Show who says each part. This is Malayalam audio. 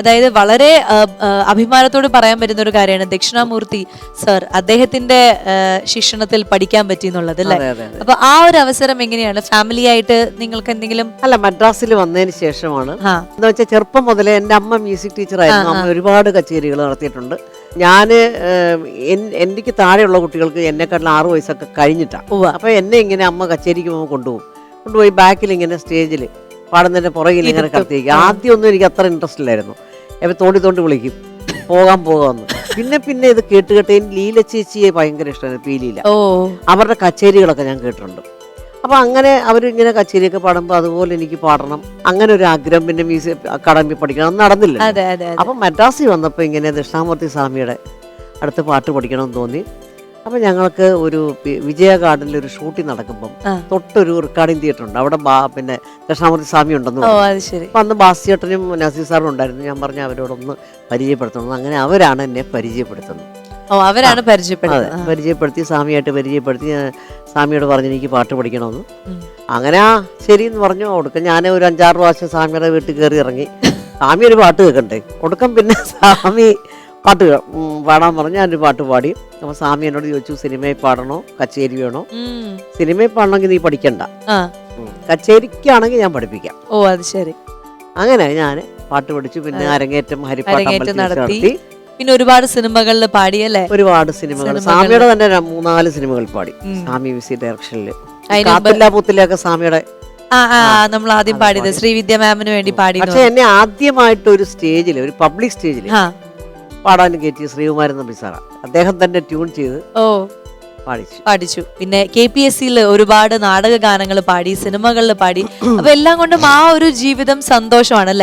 Speaker 1: അതായത് വളരെ അഭിമാനത്തോട് പറയാൻ പറ്റുന്ന ഒരു കാര്യമാണ്. ദക്ഷിണാമൂർത്തി സർ അദ്ദേഹത്തിന്റെ ശിക്ഷണത്തിൽ പഠിക്കാൻ പറ്റി എന്നുള്ളത് അല്ലേ. അപ്പൊ ആ ഒരു അവസരം എങ്ങനെയാണ്? ഫാമിലി ആയിട്ട് നിങ്ങൾക്ക് എന്തെങ്കിലും
Speaker 2: അല്ല മദ്രാസിൽ വന്നതിന് ശേഷമാണ്. എന്ന് വെച്ചാൽ ചെറുപ്പം മുതലേ എന്റെ അമ്മ മ്യൂസിക് ടീച്ചറായിരുന്നു അമ്മ ഒരുപാട് കച്ചേരികൾ നടത്തിയിട്ടുണ്ട്. ഞാൻ എനിക്ക് താഴെയുള്ള കുട്ടികൾക്ക് എന്നെക്കാട്ടിൽ ആറ് വയസ്സൊക്കെ കഴിഞ്ഞിട്ടാണ്. അപ്പോൾ എന്നെ ഇങ്ങനെ അമ്മ കച്ചേരിക്ക് പോകുമ്പോൾ കൊണ്ടുപോകും. കൊണ്ടുപോയി ബാക്കിൽ ഇങ്ങനെ സ്റ്റേജിൽ പാടുന്നതിന്റെ പുറകിൽ ഇങ്ങനെ കത്തിയിരിക്കും ആദ്യമൊന്നും എനിക്ക് അത്ര ഇൻട്രസ്റ്റ് ഇല്ലായിരുന്നു. അപ്പോൾ തോണ്ടി തോണ്ടി വിളിക്കും. പോകാൻ പോകാമെന്ന് പിന്നെ പിന്നെ ഇത് കേട്ട് കേട്ട് ലീല ചേച്ചിയെ ഭയങ്കര ഇഷ്ടമാണ് പി ലീല
Speaker 1: ഓ.
Speaker 2: അവരുടെ കച്ചേരികളൊക്കെ ഞാൻ കേട്ടിട്ടുണ്ട്. അപ്പൊ അങ്ങനെ അവരിങ്ങനെ കച്ചേരിയൊക്കെ പാടുമ്പോൾ അതുപോലെ എനിക്ക് പാടണം. അങ്ങനെ ഒരു ആഗ്രഹം പിന്നെ മ്യൂസിക് അക്കാഡമി പഠിക്കണം. നടന്നില്ല
Speaker 1: അതെ അതെ
Speaker 2: അപ്പം മദ്രാസിൽ വന്നപ്പോൾ ഇങ്ങനെ ദക്ഷിണാമൂർത്തി സ്വാമിയുടെ അടുത്ത് പാട്ട് പഠിക്കണം എന്ന് തോന്നി. അപ്പം ഞങ്ങൾക്ക് ഒരു വിജയ ഗാർഡനിൽ ഒരു ഷൂട്ടിംഗ്
Speaker 1: നടക്കുമ്പോൾ.
Speaker 2: തൊട്ടൊരു റെക്കോർഡിംഗ് തിയേറ്റർ ഉണ്ട്. അവിടെ പിന്നെ ദക്ഷിണാമൂർത്തി സ്വാമി ഉണ്ടെന്ന് അപ്പം അന്ന് ബാസിയേട്ടനും നസീർ സാറും ഉണ്ടായിരുന്നു. ഞാൻ പറഞ്ഞു അവരോടൊന്ന് പരിചയപ്പെടുത്തണം. അങ്ങനെ അവരാണ് എന്നെ പരിചയപ്പെടുത്തുന്നത്.
Speaker 1: അവരാണ്
Speaker 2: പരിചയപ്പെടുത്തി
Speaker 1: പരിചയപ്പെടുന്നത്
Speaker 2: പരിചയപ്പെടുത്തി സ്വാമിയായിട്ട് പരിചയപ്പെടുത്തി സ്വാമിയോട് പറഞ്ഞു എനിക്ക് പാട്ട് പഠിക്കണമെന്ന്. അങ്ങനെ ശരി എന്ന് പറഞ്ഞു. ഒടുക്കം ഞാൻ ഒരു അഞ്ചാറ് പ്രാവശ്യം സ്വാമിയുടെ വീട്ടിൽ കയറി ഇറങ്ങി. സ്വാമി ഒരു പാട്ട് കേൾക്കണ്ടേ? ഒടുക്കം പിന്നെ സ്വാമി പാട്ട് പാടാൻ പറഞ്ഞു ഞാനൊരു പാട്ട് പാടി. അപ്പൊ സ്വാമി എന്നോട് ചോദിച്ചു സിനിമയിൽ പാടണോ? കച്ചേരി വേണോ. സിനിമയിൽ പാടണമെങ്കിൽ നീ പഠിക്കണ്ട. കച്ചേരിക്കാണെങ്കിൽ ഞാൻ പഠിപ്പിക്കാം.
Speaker 1: ഓ അത് ശരി.
Speaker 2: അങ്ങനെ ഞാൻ പാട്ട് പഠിച്ചു. പിന്നെ അരങ്ങേറ്റം ഹരിപ്പാട്ട്
Speaker 1: നടത്തി. പിന്നെ ഒരുപാട് സിനിമകളിൽ പാടിയല്ലേ?
Speaker 2: ഒരുപാട് സിനിമകൾ. സ്വാമിയുടെ തന്നെ മൂന്നാൽ സിനിമകൾ പാടി. സ്വാമി മ്യൂസിക് ഡയറക്ഷനിൽ
Speaker 1: അതിന്
Speaker 2: കാത്തില്ല പൂത്തിലൊക്കെ സ്വാമിയുടെ
Speaker 1: നമ്മൾ ആദ്യം പാടിയത് ശ്രീവിദ്യ മാമിന് വേണ്ടി പാടി
Speaker 2: പക്ഷെ എന്നെ ആദ്യമായിട്ട് ഒരു സ്റ്റേജിൽ ഒരു പബ്ലിക് സ്റ്റേജിൽ പാടാൻ കയറ്റി ശ്രീകുമാരൻ നമ്പി അദ്ദേഹം തന്നെ ട്യൂൺ ചെയ്ത്
Speaker 1: ഓ.
Speaker 2: പാടിച്ചു.
Speaker 1: പാടിച്ചു. പിന്നെ കെ പി എസ് സിയിൽ ഒരുപാട് നാടക ഗാനങ്ങൾ പാടി സിനിമകളിൽ പാടി. അപ്പൊ എല്ലാം കൊണ്ടും ആ ഒരു ജീവിതം സന്തോഷമാണ്